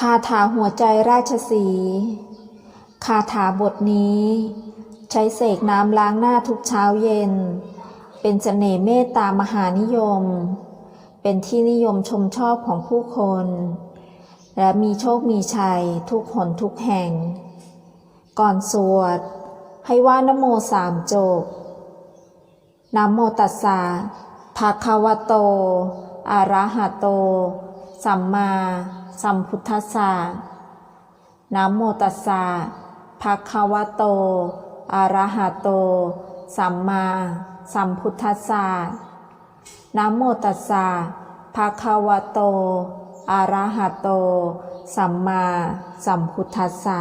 คาถาหัวใจราชสี คาถาบทนี้ ใช้เสกน้ำล้างหน้าทุกเช้าเย็น เป็นเสน่ห์เมตตามหานิยม เป็นที่นิยมชมชอบของผู้คน และมีโชคมีชัยทุกหนทุกแห่ง ก่อนสวด ให้ว่านโมสามจบนโมตัสสะภะคะวะโต อะระหะโต สัมมา สัมพุทธัสสะนะโมตัสสะภะคะวะโต อะระหะโต สัมมาสัมพุทธัสสะนะโมตัสสะภะคะวะโต อะระหะโต สัมมาสัมพุทธัสสะ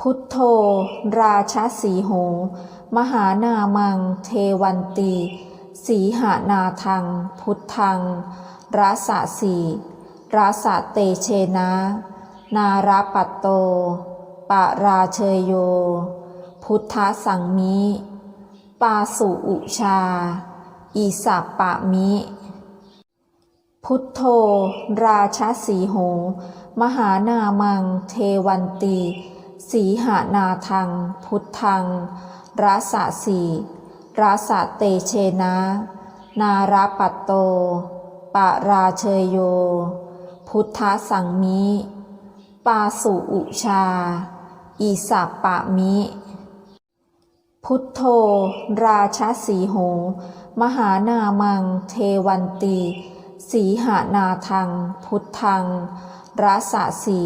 พุทโธ ราชสีโห มหานามัง เทวันตี สีหานาทัง พุทธัง ราสะสีราสะเตเชนะ นาราปัตโต ปะราเชยโย พุทธสังมิ ปาสุอุชา อิสัปปะมิ พุทโธ ราชสีโห มหานามัง เทวันตี สีหานาทัง พุทธัง ราสะสีราสะเตเชนะ นาราปัตโต ปะราเชยโย พุทธสังมิ ปาสุอุชา อิสัปปะมิ พุทโธ ราชสีโห มหานามัง เทวันตี สีหานาทัง พุทธังราสะสี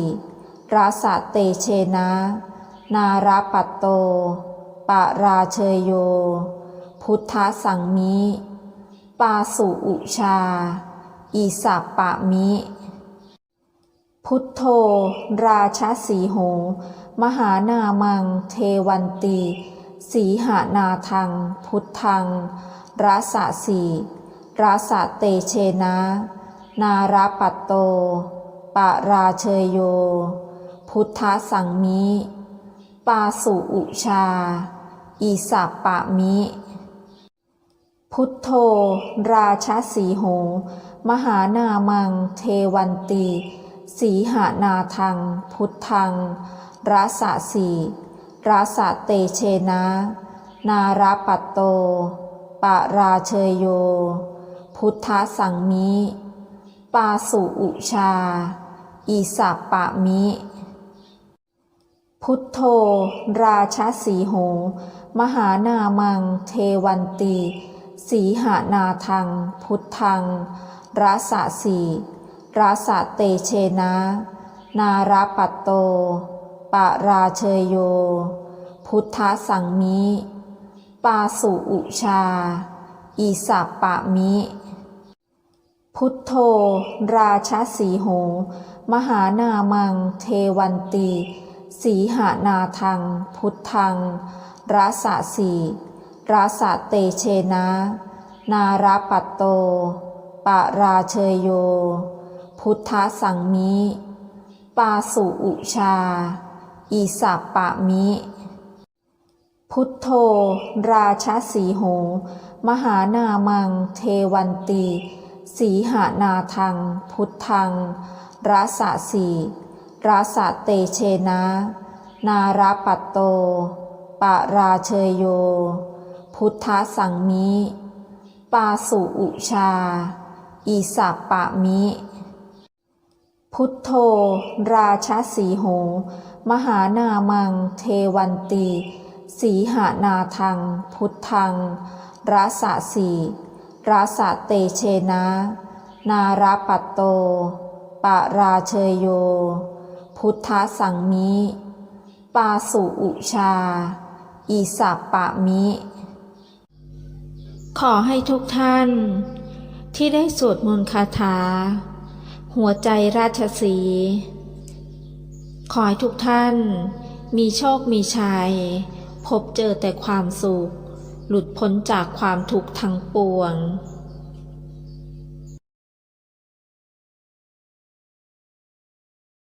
ราสะเตเชนะ นาราปัตโต ปะราเชยโย พุทธสังมิ ปาสุอุชา อิสัปปะมิ พุทโธ ราชสีโห มหานามัง เทวันตี สีหานาทัง พุทธังราสสีราสเตเชนะ นาราปัตโต ปะราเชยโย พุทธสังมิ ปาสุอุชา อิสัปปะมิ พุทโธ ราชสีโหมหานามัง เทวันตี สีหานาทัง พุทธังราสสีราสเตเชนะ นาราปัตโต ปะราเชยโย พุทธสังมิ ปาสุอุชา อิสัปปะมิ พุทโธ ราชสีโหมหานามัง เทวันตี สีหานาทัง พุทธังราสะสีราสะเตเชนะ นาราปัตโต ปะราเชยโย พุทธสังมิ ปาสุอุชา อิสัปปะมิ พุทโธ ราชสีโห มหานามัง เทวันตี สีหานาทัง พุทธังราสะสี ราสะเตเชนะ นาราปัตโต ปะราเชยโย พุทธสังมิ ปาสุอุชา อิสัปปะมิ พุทโธ ราชสีโห มหานามัง เทวันตี สีหานาทัง พุทธังราสะสีราสะเตเชนะ นาราปัตโต ปะราเชยโย พุทธสังมิ ปาสุอุชา อิสัปปะมิ พุทโธ ราชสีโหมหานามัง เทวันตี สีหานาทัง พุทธังราสะสีราสะเตเชนะ นาราปัตโต ปะราเชยโย พุทธสังมิ ปาสุอุชา อิสัปปะมิ ขอให้ทุกท่าน ที่ได้สวดมนต์คาถา หัวใจราชสี ขอให้ทุกท่าน มีโชคมีชัย พบเจอแต่ความสุข หลุดพ้นจากความทุกข์ทั้งปวง